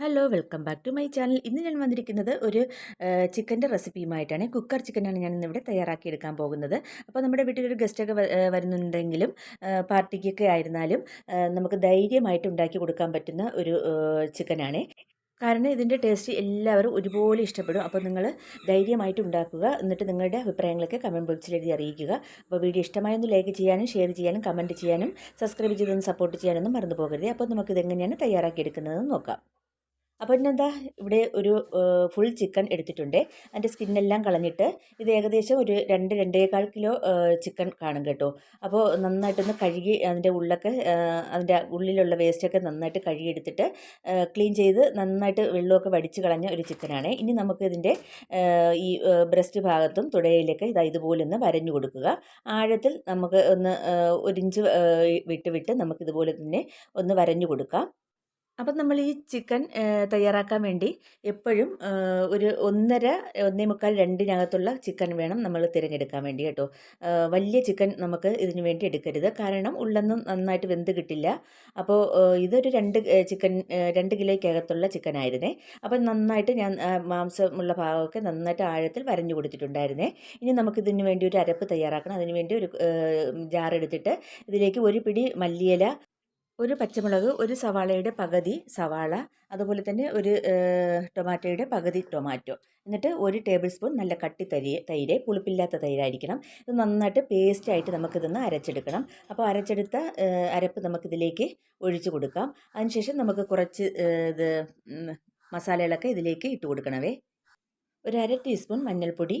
Hello welcome back to my channel ഇന്ന് ഞാൻ വന്നിരിക്കുന്നത് ഒരു ചിക്കന്റെ റെസിപ്പിയുമായിട്ടാണ് കുക്കർ ചിക്കനാണ് ഞാൻ ഇന്നിവിടെ തയ്യാറാക്കി എടുക്കാൻ പോകുന്നത്. അപ്പോൾ നമ്മുടെ വീട്ടിലൊരു ഗസ്റ്റൊക്കെ വരുന്നുണ്ടെങ്കിലും പാർട്ടിക്കൊക്കെ ആയിരുന്നാലും നമുക്ക് ധൈര്യമായിട്ട് ഉണ്ടാക്കി കൊടുക്കാൻ പറ്റുന്ന ഒരു ചിക്കനാണ് കാരണം ഇതിന്റെ ടേസ്റ്റ് എല്ലാവരും ഒരുപോലെ ഇഷ്ടപ്പെടും. അപ്പോൾ നിങ്ങൾ ധൈര്യമായിട്ട് ഉണ്ടാക്കുക. എന്നിട്ട് നിങ്ങളുടെ അഭിപ്രായങ്ങളൊക്കെ കമന്റ് ബോക്സിൽ എഴുതി അറിയിക്കുക. അപ്പോൾ വീഡിയോ ഇഷ്ടമായൊന്ന് ലൈക്ക് ചെയ്യാനും ഷെയർ ചെയ്യാനും കമന്റ് ചെയ്യാനും സബ്സ്ക്രൈബ് ചെയ്തൊന്ന് സപ്പോർട്ട് ചെയ്യാനൊന്നും മറന്നു പോകരുത്. അപ്പോൾ നമുക്കിതെങ്ങനെയാണ് തയ്യാറാക്കിയെടുക്കുന്നതെന്ന് നോക്കാം. അപ്പോൾ ഇന്നെന്താ ഇവിടെ ഒരു ഫുൾ ചിക്കൻ എടുത്തിട്ടുണ്ട്. അതിന്റെ സ്കിന്നെല്ലാം കളഞ്ഞിട്ട് ഇത് ഏകദേശം ഒരു രണ്ട് രണ്ടേകാൽ കിലോ ചിക്കൻ കാണും കേട്ടോ. അപ്പോൾ നന്നായിട്ടൊന്ന് കഴുകി അതിന്റെ ഉള്ളൊക്കെ അതിന്റെ ഉള്ളിലുള്ള വേസ്റ്റൊക്കെ നന്നായിട്ട് കഴുകിയെടുത്തിട്ട് ക്ലീൻ ചെയ്ത് നന്നായിട്ട് വെള്ളമൊക്കെ വടിച്ച് കളഞ്ഞ ഒരു ചിക്കനാണ് ഇനി നമുക്ക് ഇതിന്റെ ഈ ബ്രസ്റ്റ് ഭാഗത്തും തുടയിലൊക്കെ ഇതാ ഇതുപോലെ ഒന്ന് വരഞ്ഞു കൊടുക്കുക. ആഴത്തിൽ നമുക്ക് ഒന്ന് ഒരിഞ്ച് വിട്ട് വിട്ട് നമുക്കിതുപോലെ തന്നെ ഒന്ന് വരഞ്ഞു കൊടുക്കാം. അപ്പം നമ്മൾ ഈ ചിക്കൻ തയ്യാറാക്കാൻ വേണ്ടി എപ്പോഴും ഒരു ഒന്നര ഒന്നേ മുക്കാൽ രണ്ടിനകത്തുള്ള ചിക്കൻ വേണം നമ്മൾ തിരഞ്ഞെടുക്കാൻ വേണ്ടി കേട്ടോ. വലിയ ചിക്കൻ നമുക്ക് ഇതിന് വേണ്ടി എടുക്കരുത്. കാരണം ഉള്ളൊന്നും നന്നായിട്ട് വെന്ത് കിട്ടില്ല. അപ്പോൾ ഇതൊരു രണ്ട് ചിക്കൻ രണ്ട് കിലോയ്ക്കകത്തുള്ള ചിക്കൻ ആയിരുന്നേ അപ്പം നന്നായിട്ട് ഞാൻ മാംസമുള്ള ഭാഗമൊക്കെ നന്നായിട്ട് ആഴത്തിൽ വരഞ്ഞു കൊടുത്തിട്ടുണ്ടായിരുന്നേ. ഇനി നമുക്കിതിന് വേണ്ടി ഒരു അരപ്പ് തയ്യാറാക്കണം. അതിന് വേണ്ടി ഒരു ജാർ എടുത്തിട്ട് ഇതിലേക്ക് ഒരു പിടി മല്ലിയില ഒരു പച്ചമുളക് ഒരു സവാളയുടെ പകുതി സവാള അതുപോലെ തന്നെ ഒരു ടൊമാറ്റോയുടെ പകുതി ടൊമാറ്റോ. എന്നിട്ട് ഒരു ടേബിൾ സ്പൂൺ നല്ല കട്ടി തരി തൈര് പുളിപ്പില്ലാത്ത തൈരായിരിക്കണം. ഇത് നന്നായിട്ട് പേസ്റ്റായിട്ട് നമുക്കിതൊന്ന് അരച്ചെടുക്കണം. അപ്പോൾ അരച്ചെടുത്ത അരപ്പ് നമുക്കിതിലേക്ക് ഒഴിച്ചു കൊടുക്കാം. അതിനുശേഷം നമുക്ക് കുറച്ച് ഇത് മസാലകളൊക്കെ ഇതിലേക്ക് ഇട്ട് കൊടുക്കണവേ. ഒരു അര ടീസ്പൂൺ മഞ്ഞൾപ്പൊടി.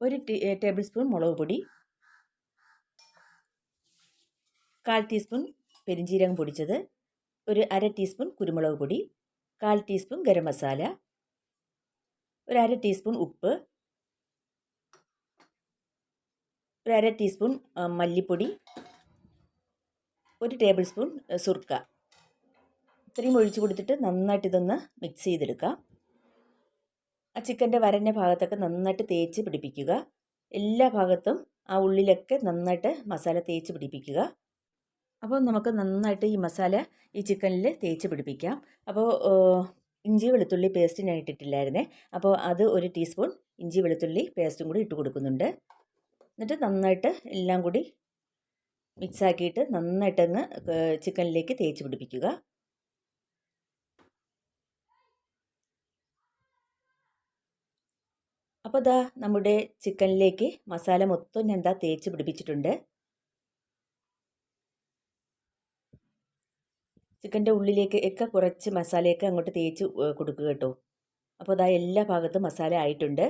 ഒരു ടേബിൾ സ്പൂൺ മുളക് പൊടി. കാൽ ടീസ്പൂൺ പെരിഞ്ജീരകം പൊടിച്ചത് ഒരു അര ടീസ്പൂൺ കുരുമുളക് പൊടി കാൽ ടീസ്പൂൺ ഗരം മസാല ഒരു അര ടീസ്പൂൺ ഉപ്പ് ഒരു അര ടീസ്പൂൺ മല്ലിപ്പൊടി ഒരു ടേബിൾ സ്പൂൺ സുർക്ക. ഇത്രയും ഒഴിച്ചു കൊടുത്തിട്ട് നന്നായിട്ട് ഇതൊന്ന് മിക്സ് ചെയ്തെടുക്കാം. ആ ചിക്കന്റെ വരഞ്ഞ ഭാഗത്തൊക്കെ നന്നായിട്ട് തേച്ച് പിടിപ്പിക്കുക. എല്ലാ ഭാഗത്തും ആ ഉള്ളിലൊക്കെ നന്നായിട്ട് മസാല തേച്ച് പിടിപ്പിക്കുക. അപ്പോൾ നമുക്ക് നന്നായിട്ട് ഈ മസാല ഈ ചിക്കനിൽ തേച്ച് പിടിപ്പിക്കാം. അപ്പോൾ ഇഞ്ചി വെളുത്തുള്ളി പേസ്റ്റ് ഞാൻ ഇട്ടിട്ടില്ലായിരുന്നേ. അപ്പോൾ അത് ഒരു ടീസ്പൂൺ ഇഞ്ചി വെളുത്തുള്ളി പേസ്റ്റും കൂടി ഇട്ട് കൊടുക്കുന്നുണ്ട്. എന്നിട്ട് നന്നായിട്ട് എല്ലാം കൂടി മിക്സ് ആക്കിയിട്ട് നന്നായിട്ടങ്ങ് ചിക്കനിലേക്ക് തേച്ച് പിടിപ്പിക്കുക. അപ്പോൾ ദാ നമ്മുടെ ചിക്കനിലേക്ക് മസാല മൊത്തം ഞാൻ ദാ തേച്ച് പിടിപ്പിച്ചിട്ടുണ്ട്. ചിക്കന്റെ ഉള്ളിലേക്ക് ഒക്കെ കുറച്ച് മസാലയൊക്കെ അങ്ങോട്ട് തേച്ച് കൊടുക്കുക കേട്ടോ. അപ്പോൾ അതാ എല്ലാ ഭാഗത്തും മസാല ആയിട്ടുണ്ട്.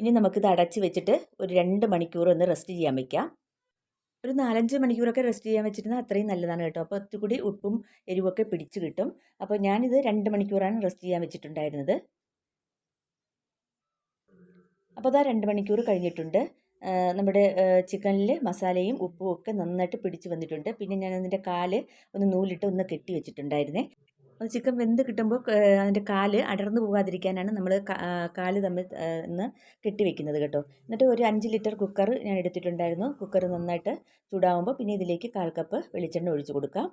ഇനി നമുക്കിത് അടച്ച് വെച്ചിട്ട് ഒരു രണ്ട് മണിക്കൂർ ഒന്ന് റെസ്റ്റ് ചെയ്യാൻ വെക്കാം. ഒരു നാലഞ്ച് മണിക്കൂറൊക്കെ റെസ്റ്റ് ചെയ്യാൻ വെച്ചിരുന്നാൽ അത്രയും നല്ലതാണ് കേട്ടോ. അപ്പോൾ ഒത്തുകൂടി ഉപ്പും എരിവൊക്കെ പിടിച്ച് കിട്ടും. അപ്പോൾ ഞാനിത് രണ്ട് മണിക്കൂറാണ് റെസ്റ്റ് ചെയ്യാൻ വെച്ചിട്ടുണ്ടായിരുന്നത്. അപ്പോൾ അതാ രണ്ട് മണിക്കൂർ കഴിഞ്ഞിട്ടുണ്ട്. നമ്മുടെ ചിക്കനിൽ മസാലയും ഉപ്പും ഒക്കെ നന്നായിട്ട് പിടിച്ച് വന്നിട്ടുണ്ട്. പിന്നെ ഞാൻ അതിന്റെ കാൽ ഒന്ന് നൂലിട്ട് ഒന്ന് കെട്ടി വെച്ചിട്ടുണ്ടായിരുന്നേ. അത് ചിക്കൻ വെന്ത് കിട്ടുമ്പോൾ അതിന്റെ കാൽ അടർന്നു പോകാതിരിക്കാനാണ് നമ്മൾ കാൽ തമ്മിൽ ഒന്ന് കെട്ടി വെക്കുന്നത് കേട്ടോ. എന്നിട്ട് ഒരു അഞ്ച് ലിറ്റർ കുക്കർ ഞാൻ എടുത്തിട്ടുണ്ടായിരുന്നു. കുക്കർ നന്നായിട്ട് ചൂടാവുമ്പോൾ പിന്നെ ഇതിലേക്ക് കാൽ കപ്പ് വെളിച്ചെണ്ണ ഒഴിച്ചു കൊടുക്കാം.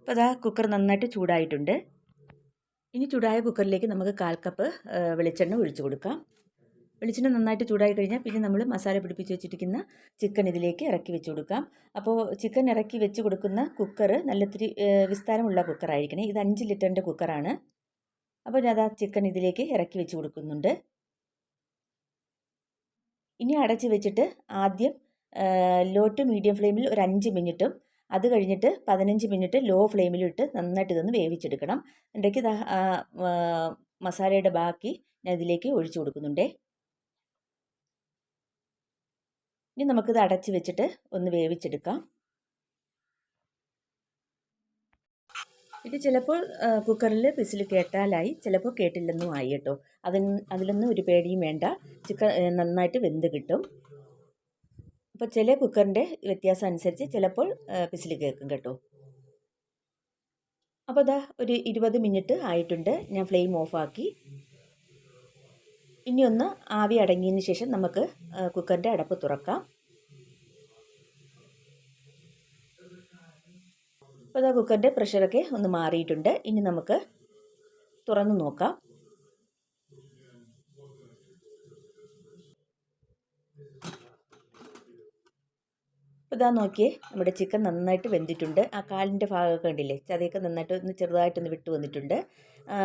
അപ്പോൾ അതാ കുക്കർ നന്നായിട്ട് ചൂടായിട്ടുണ്ട്. ഇനി ചൂടായ കുക്കറിലേക്ക് നമുക്ക് കാൽ കപ്പ് വെളിച്ചെണ്ണ ഒഴിച്ചു കൊടുക്കാം. വെളിച്ചെണ്ണ നന്നായിട്ട് ചൂടായി കഴിഞ്ഞാൽ പിന്നെ നമ്മൾ മസാല പിടിപ്പിച്ച് വെച്ചിരിക്കുന്ന ചിക്കൻ ഇതിലേക്ക് ഇറക്കി വെച്ച് കൊടുക്കാം. അപ്പോൾ ചിക്കൻ ഇറക്കി വെച്ച് കൊടുക്കുന്ന കുക്കർ നല്ലത്തിരി വിസ്താരമുള്ള കുക്കറായിരിക്കണേ ഇത് അഞ്ച് ലിറ്ററിന്റെ കുക്കറാണ് അപ്പോൾ ഞാൻ ആ ചിക്കൻ ഇതിലേക്ക് ഇറക്കി വെച്ച് കൊടുക്കുന്നുണ്ട്. ഇനി അടച്ച് വെച്ചിട്ട് ആദ്യം ലോ ടു മീഡിയം ഫ്ലെയിമിൽ ഒരു അഞ്ച് മിനിറ്റും അത് കഴിഞ്ഞിട്ട് പതിനഞ്ച് മിനിറ്റ് ലോ ഫ്ലെയിമിലിട്ട് നന്നായിട്ട് ഇതൊന്ന് വേവിച്ചെടുക്കണം. ഇടയ്ക്ക് മസാലയുടെ ബാക്കി ഞാൻ ഇതിലേക്ക് ഒഴിച്ചു കൊടുക്കുന്നുണ്ടേ. ഇനി നമുക്കിത് അടച്ച് വെച്ചിട്ട് ഒന്ന് വേവിച്ചെടുക്കാം. ഇത് ചിലപ്പോൾ കുക്കറിൽ പിസിൽ കേട്ടാലായി ചിലപ്പോൾ കേട്ടില്ലെന്നും ആയി കേട്ടോ. അതിന് അതിലൊന്നും ഒരു പേടിയും വേണ്ട. ചിക്കൻ നന്നായിട്ട് വെന്ത് കിട്ടും. അപ്പോൾ ചില കുക്കറിന്റെ വ്യത്യാസം അനുസരിച്ച് ചിലപ്പോൾ പിസിൽ കേൾക്കും കേട്ടോ. അപ്പോൾ അതാ ഒരു ഇരുപത് മിനിറ്റ് ആയിട്ടുണ്ട്. ഞാൻ ഫ്ലെയിം ഓഫാക്കി. ഇനി ഒന്ന് ആവി അടങ്ങിയതിന് ശേഷം നമുക്ക് കുക്കറിന്റെ അടപ്പ് തുറക്കാം. അപ്പോൾ അതാ കുക്കറിന്റെ പ്രഷറൊക്കെ ഒന്ന് മാറിയിട്ടുണ്ട്. ഇനി നമുക്ക് തുറന്ന് നോക്കാം. ഇതാ നോക്കിയേ നമ്മുടെ ചിക്കൻ നന്നായിട്ട് വെന്തിട്ടുണ്ട്. ആ കാലിന്റെ ഭാഗമൊക്കെ കണ്ടില്ലേ ചതയൊക്കെ നന്നായിട്ട് ഒന്ന് ചെറുതായിട്ടൊന്ന് വിട്ട് വന്നിട്ടുണ്ട്.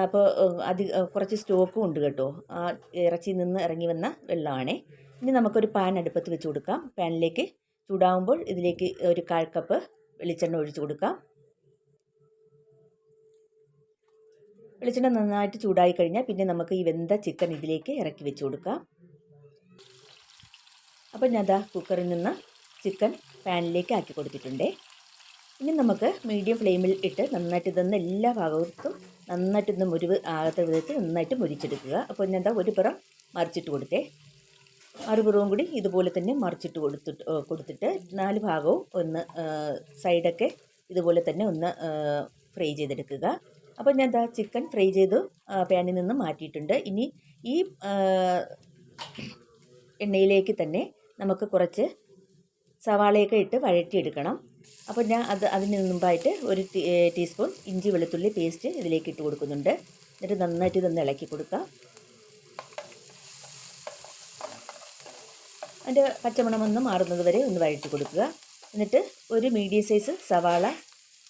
അപ്പോൾ അധിക കുറച്ച് സ്റ്റോക്കും ഉണ്ട് കേട്ടോ. ആ ഇറച്ചിയിൽ നിന്ന് ഇറങ്ങി വന്ന വെള്ളമാണേ ഇനി നമുക്കൊരു പാൻ അടുപ്പത്ത് വെച്ച് കൊടുക്കാം. പാനിലേക്ക് ചൂടാവുമ്പോൾ ഇതിലേക്ക് ഒരു കാൽ കപ്പ് വെളിച്ചെണ്ണ ഒഴിച്ച് കൊടുക്കാം. വെളിച്ചെണ്ണ നന്നായിട്ട് ചൂടായി കഴിഞ്ഞാൽ പിന്നെ നമുക്ക് ഈ വെന്ത ചിക്കൻ ഇതിലേക്ക് ഇറക്കി വെച്ച് കൊടുക്കാം. അപ്പോൾ ഞാൻ ദാ കുക്കറിൽ നിന്ന് ചിക്കൻ പാനിലേക്ക് ആക്കി കൊടുത്തിട്ടുണ്ട്. ഇനി നമുക്ക് മീഡിയം ഫ്ലെയിമിൽ ഇട്ട് നന്നായിട്ട് ഇതൊന്ന് എല്ലാ ഭാഗത്തും നന്നായിട്ട് ഇന്ന് മുരിവ് ആകാത്ത വിധത്തിൽ നന്നായിട്ട് മുരിച്ചെടുക്കുക. അപ്പോൾ ഞാൻ എന്താ ഒരു പുറം മറിച്ചിട്ട് കൊടുത്തേ. മറുപുറവും കൂടി ഇതുപോലെ തന്നെ മറിച്ചിട്ട് കൊടുത്തിട്ട് കൊടുത്തിട്ട് നാല് ഭാഗവും ഒന്ന് സൈഡൊക്കെ ഇതുപോലെ തന്നെ ഒന്ന് ഫ്രൈ ചെയ്തെടുക്കുക. അപ്പോൾ ഞാൻ എന്താ ചിക്കൻ ഫ്രൈ ചെയ്ത് പാനിൽ നിന്ന് മാറ്റിയിട്ടുണ്ട്. ഇനി ഈ എണ്ണയിലേക്ക് തന്നെ നമുക്ക് കുറച്ച് സവാളയൊക്കെ ഇട്ട് വഴറ്റിയെടുക്കണം. അപ്പോൾ ഞാൻ അത് അതിന് മുമ്പായിട്ട് ഒരു ടീസ്പൂൺ ഇഞ്ചി വെളുത്തുള്ളി പേസ്റ്റ് ഇതിലേക്ക് ഇട്ട് കൊടുക്കുന്നുണ്ട്. എന്നിട്ട് നന്നായിട്ട് ഇതൊന്ന് ഇളക്കി കൊടുക്കാം അതിന്റെ പച്ചമണമൊന്ന് മാറുന്നത് വരെ ഒന്ന് വഴറ്റി കൊടുക്കുക. എന്നിട്ട് ഒരു മീഡിയം സൈസ് സവാള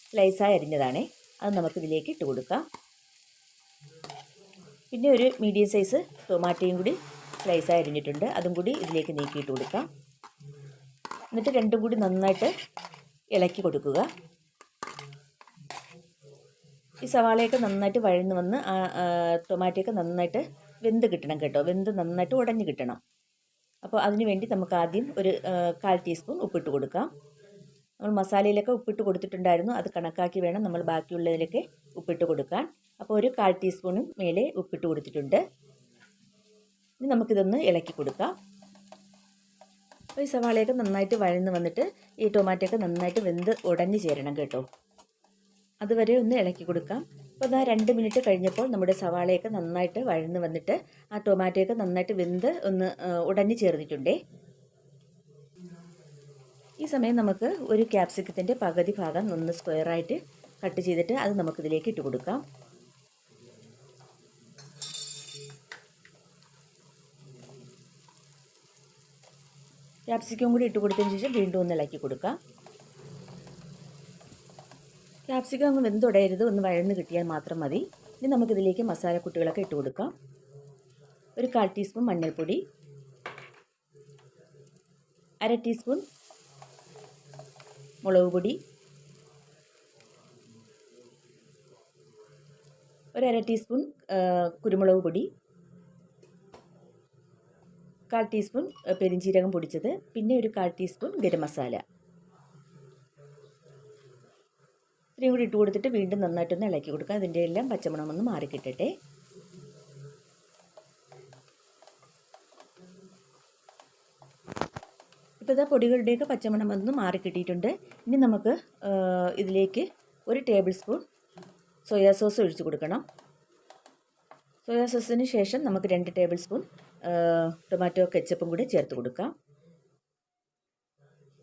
സ്ലൈസായി അരിഞ്ഞതാണേ. അത് നമുക്ക് ഇതിലേക്ക് ഇട്ട് കൊടുക്കാം. പിന്നെ ഒരു മീഡിയം സൈസ് ടൊമാറ്റോയും കൂടി സ്ലൈസായി അരിഞ്ഞിട്ടുണ്ട്. അതും കൂടി ഇതിലേക്ക് നീക്കിയിട്ട് കൊടുക്കാം. എന്നിട്ട് രണ്ടും കൂടി നന്നായിട്ട് ഇളക്കി കൊടുക്കുക. ഈ സവാളയൊക്കെ നന്നായിട്ട് വഴന്ന് വന്ന് ടൊമാറ്റോയൊക്കെ നന്നായിട്ട് വെന്ത് കിട്ടണം കേട്ടോ. വെന്ത് നന്നായിട്ട് ഉടഞ്ഞ് കിട്ടണം. അപ്പോൾ അതിന് വേണ്ടി നമുക്ക് ആദ്യം ഒരു കാൽ ടീസ്പൂൺ ഉപ്പിട്ട് കൊടുക്കാം. നമ്മൾ മസാലയിലൊക്കെ ഉപ്പിട്ട് കൊടുത്തിട്ടുണ്ടായിരുന്നു. അത് കണക്കാക്കി വേണം നമ്മൾ ബാക്കിയുള്ളതിലൊക്കെ ഉപ്പിട്ട് കൊടുക്കാൻ. അപ്പോൾ ഒരു കാൽ ടീസ്പൂണും മേലെ ഉപ്പിട്ട് കൊടുത്തിട്ടുണ്ട്. ഇനി നമുക്കിതൊന്ന് ഇളക്കി കൊടുക്കാം. അപ്പോൾ ഈ സവാളയൊക്കെ നന്നായിട്ട് വഴന്ന് വന്നിട്ട് ഈ ടൊമാറ്റോയൊക്കെ നന്നായിട്ട് വെന്ത് ഉടഞ്ഞു ചേരണം കേട്ടോ. അതുവരെ ഒന്ന് ഇളക്കി കൊടുക്കാം. അപ്പോൾ അതാ രണ്ട് മിനിറ്റ് കഴിഞ്ഞപ്പോൾ നമ്മുടെ സവാളയൊക്കെ നന്നായിട്ട് വഴന്ന് വന്നിട്ട് ആ ടൊമാറ്റോയൊക്കെ നന്നായിട്ട് വെന്ത് ഒന്ന് ഉടഞ്ഞു ചേർന്നിട്ടുണ്ടേ. ഈ സമയം നമുക്ക് ഒരു ക്യാപ്സിക്കത്തിന്റെ പകുതി ഭാഗം ഒന്ന് സ്ക്വയറായിട്ട് കട്ട് ചെയ്തിട്ട് അത് നമുക്കിതിലേക്ക് ഇട്ട് കൊടുക്കാം. ക്യാപ്സിക്കം കൂടി ഇട്ട് കൊടുത്തതിന് ശേഷം വീണ്ടും ഒന്ന് ഇളക്കി കൊടുക്കുക ക്യാപ്സിക്കം അങ്ങ് വെന്തുടയരുത് ഒന്ന് വഴന്ന് കിട്ടിയാൽ മാത്രം മതി. ഇനി നമുക്കിതിലേക്ക് മസാലക്കുട്ടികളൊക്കെ ഇട്ട് കൊടുക്കാം. ഒരു കാൽ ടീസ്പൂൺ മഞ്ഞൾപ്പൊടി അര ടീസ്പൂൺ മുളക് പൊടി ഒരു അര ടീസ്പൂൺ കുരുമുളക് പൊടി കാൽ ടീസ്പൂൺ പെരിഞ്ചീരകം പൊടിച്ചത്. പിന്നെ ഒരു കാൽ ടീസ്പൂൺ ഗരം മസാല. ഇത്രയും കൂടി ഇട്ട് കൊടുത്തിട്ട് വീണ്ടും നന്നായിട്ടൊന്ന് ഇളക്കി കൊടുക്കുക. അതിന്റെ എല്ലാം പച്ചമണമൊന്ന് മാറിക്കിട്ടട്ടെ. ഇപ്പോൾ ഇതാ പൊടികളുടെയൊക്കെ പച്ചമണം ഒന്ന് മാറിക്കിട്ടിയിട്ടുണ്ട്. ഇനി നമുക്ക് ഇതിലേക്ക് ഒരു ടേബിൾ സ്പൂൺ സോയാ സോസ് ഒഴിച്ച് കൊടുക്കണം. സോയാ സോസിന് ശേഷം നമുക്ക് രണ്ട് ടേബിൾ സ്പൂൺ ടൊമാറ്റോ കെച്ചപ്പും കൂടി ചേർത്ത് കൊടുക്കാം.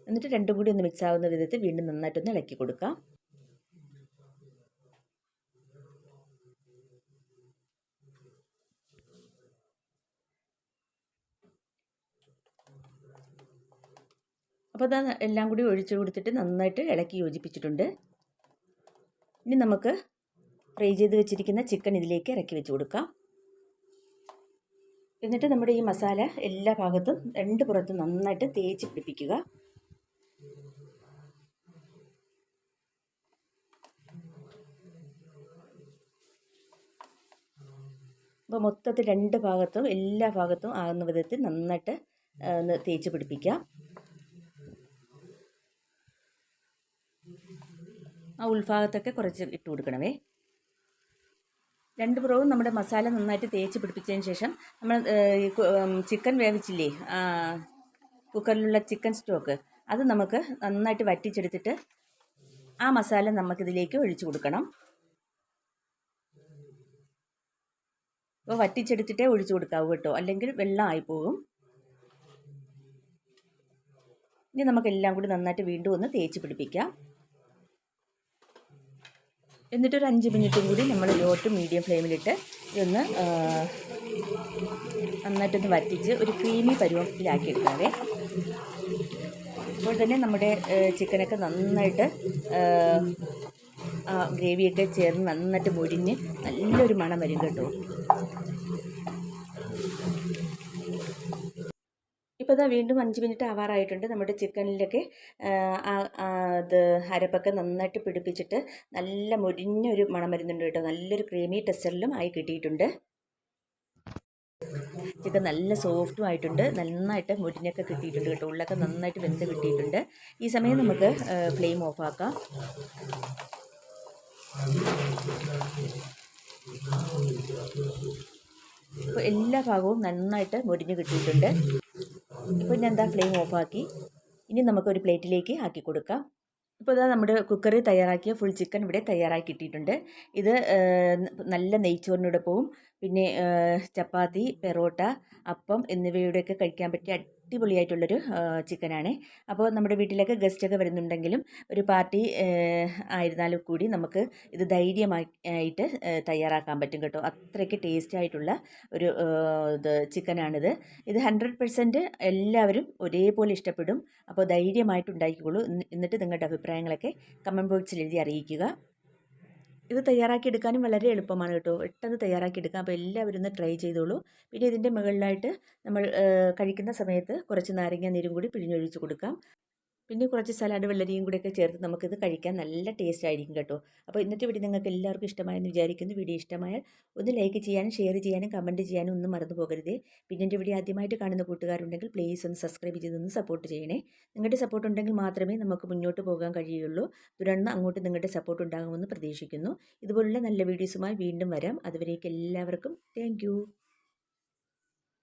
എന്നിട്ട് രണ്ടും കൂടി ഒന്ന് മിക്സ് ആവുന്ന വിധത്തിൽ വീണ്ടും നന്നായിട്ടൊന്ന് ഇളക്കി കൊടുക്കാം. അപ്പോൾ അത് എല്ലാം കൂടി ഒഴിച്ചു കൊടുത്തിട്ട് നന്നായിട്ട് ഇളക്കി യോജിപ്പിച്ചിട്ടുണ്ട്. ഇനി നമുക്ക് ഫ്രൈ ചെയ്ത് വെച്ചിരിക്കുന്ന ചിക്കൻ ഇതിലേക്ക് ഇറക്കി വെച്ച് കൊടുക്കാം. എന്നിട്ട് നമ്മുടെ ഈ മസാല എല്ലാ ഭാഗത്തും രണ്ട് പുറത്തും നന്നായിട്ട് തേച്ച് പിടിപ്പിക്കുക. അപ്പോൾ മൊത്തത്തിൽ രണ്ട് ഭാഗത്തും എല്ലാ ഭാഗത്തും ആകുന്ന വിധത്തിൽ നന്നായിട്ട് തേച്ച് പിടിപ്പിക്കാം ആ ഉൾഭാഗത്തൊക്കെ കുറച്ച് ഇട്ട് കൊടുക്കണമേ. രണ്ട് പുറവും നമ്മുടെ മസാല നന്നായിട്ട് തേച്ച് പിടിപ്പിച്ചതിന് ശേഷം നമ്മൾ ചിക്കൻ വേവിച്ചില്ലേ കുക്കറിലുള്ള ചിക്കൻ സ്റ്റോക്ക് അത് നമുക്ക് നന്നായിട്ട് വറ്റിച്ചെടുത്തിട്ട് ആ മസാല നമുക്കിതിലേക്ക് ഒഴിച്ചു കൊടുക്കണം. അപ്പോൾ വറ്റിച്ചെടുത്തിട്ടേ ഒഴിച്ചു കൊടുക്കാവൂ കേട്ടോ. അല്ലെങ്കിൽ വെള്ളമായി പോകും ഇനി നമുക്കെല്ലാം കൂടി നന്നായിട്ട് വീണ്ടും ഒന്ന് തേച്ച് പിടിപ്പിക്കാം. എന്നിട്ട് ഒരു അഞ്ച് മിനിറ്റും കൂടി നമ്മൾ ലോട്ട് മീഡിയം ഫ്ലെയിമിലിട്ട് ഇതൊന്ന് നന്നായിട്ടൊന്ന് വറ്റിച്ച് ഒരു ക്രീമി പരുവത്തിലാക്കി എടുക്കാവേ അപ്പോൾ തന്നെ നമ്മുടെ ചിക്കനൊക്കെ നന്നായിട്ട് ഗ്രേവിയൊക്കെ ചേർന്ന് നന്നായിട്ട് മുരിഞ്ഞ് നല്ലൊരു മണം വരും കേട്ടോ. ഇപ്പോൾ ഇതാ വീണ്ടും അഞ്ച് മിനിറ്റ് ആവാറായിട്ടുണ്ട്. നമ്മുടെ ചിക്കനിലൊക്കെ അത് അരപ്പൊക്കെ നന്നായിട്ട് പിടിപ്പിച്ചിട്ട് നല്ല മുരിഞ്ഞൊരു മണം വരുന്നുണ്ട് കേട്ടോ. നല്ലൊരു ക്രീമി ടെക്സ്ചറിലും ആയി കിട്ടിയിട്ടുണ്ട്. ചിക്കൻ നല്ല സോഫ്റ്റും ആയിട്ടുണ്ട്. നന്നായിട്ട് മുരിഞ്ഞൊക്കെ കിട്ടിയിട്ടുണ്ട് കേട്ടോ. ഉള്ളൊക്കെ നന്നായിട്ട് വെന്ത് കിട്ടിയിട്ടുണ്ട്. ഈ സമയം നമുക്ക് ഫ്ലെയിം ഓഫാക്കാം ഇപ്പോൾ എല്ലാ ഭാഗവും നന്നായിട്ട് മുരിഞ്ഞ് കിട്ടിയിട്ടുണ്ട്. ഇപ്പോൾ ഞാൻ എന്താ ഫ്ലെയിം ഓഫാക്കി ഇനി നമുക്കൊരു പ്ലേറ്റിലേക്ക് ആക്കി കൊടുക്കാം. ഇപ്പോൾ ഇതാ നമ്മുടെ കുക്കറിൽ തയ്യാറാക്കിയ ഫുൾ ചിക്കൻ ഇവിടെ തയ്യാറാക്കി ഇട്ടിട്ടുണ്ട് ഇത് നല്ല നെയ്ച്ചോറിനോടൊപ്പവും പോവും പിന്നെ ചപ്പാത്തി പെറോട്ട അപ്പം എന്നിവയുടെയൊക്കെ കഴിക്കാൻ പറ്റിയ അടിപൊളിയായിട്ടുള്ളൊരു ചിക്കനാണ്. അപ്പോൾ നമ്മുടെ വീട്ടിലൊക്കെ ഗസ്റ്റൊക്കെ വരുന്നുണ്ടെങ്കിലും ഒരു പാർട്ടി ആയിരുന്നാലും കൂടി നമുക്ക് ഇത് ധൈര്യമായിട്ട് തയ്യാറാക്കാൻ പറ്റും കേട്ടോ. അത്രയ്ക്ക് ടേസ്റ്റ് ആയിട്ടുള്ള ഒരു ഇത് ചിക്കനാണിത്. ഇത് ഹൺഡ്രഡ് പെർസെന്റ് എല്ലാവരും ഒരേപോലെ ഇഷ്ടപ്പെടും. അപ്പോൾ ധൈര്യമായിട്ട് ഉണ്ടാക്കിക്കോളൂ എന്നി- എന്നിട്ട് നിങ്ങളുടെ അഭിപ്രായങ്ങളൊക്കെ കമന്റ് ബോക്സിൽ എഴുതി അറിയിക്കുക. ഇത് തയ്യാറാക്കി എടുക്കാനും വളരെ എളുപ്പമാണ് കേട്ടോ. പെട്ടെന്ന് തയ്യാറാക്കി എടുക്കാം. അപ്പോൾ എല്ലാവരും ഒന്ന് ട്രൈ ചെയ്തോളൂ. പിന്നെ ഇതിന്റെ മുകളിലായിട്ട് നമ്മൾ കഴിക്കുന്ന സമയത്ത് കുറച്ച് നാരങ്ങ നീരും കൂടി പിഴിഞ്ഞൊഴിച്ച് കൊടുക്കാം. പിന്നെ കുറച്ച് സലാഡ് വെള്ളരിയും കൂടെയൊക്കെ ചേർത്ത് നമുക്കിത് കഴിക്കാൻ നല്ല ടേസ്റ്റ് ആയിരിക്കും കേട്ടോ. അപ്പോൾ ഇന്നത്തെ വീഡിയോ നിങ്ങൾക്ക് എല്ലാവർക്കും ഇഷ്ടമായെന്ന് വിചാരിക്കുന്നു. വീഡിയോ ഇഷ്ടമായാൽ ഒന്ന് ലൈക്ക് ചെയ്യാനും ഷെയർ ചെയ്യാനും കമന്റ് ചെയ്യാനും ഒന്നും മറന്നു പോകരുതേ. പിന്നെ എന്റെ വീഡിയോ ആദ്യമായിട്ട് കാണുന്ന കൂട്ടുകാരുണ്ടെങ്കിൽ പ്ലീസ് ഒന്ന് സബ്സ്ക്രൈബ് ചെയ്തൊന്ന് സപ്പോർട്ട് ചെയ്യണേ. നിങ്ങളുടെ സപ്പോർട്ട് ഉണ്ടെങ്കിൽ മാത്രമേ നമുക്ക് മുന്നോട്ട് പോകാൻ കഴിയുള്ളൂ. തുടർന്ന് അങ്ങോട്ട് നിങ്ങളുടെ സപ്പോർട്ട് ഉണ്ടാകുമെന്ന് പ്രതീക്ഷിക്കുന്നു. ഇതുപോലുള്ള നല്ല വീഡിയോസുമായി വീണ്ടും വരാം. അതുവരേക്ക് എല്ലാവർക്കും താങ്ക്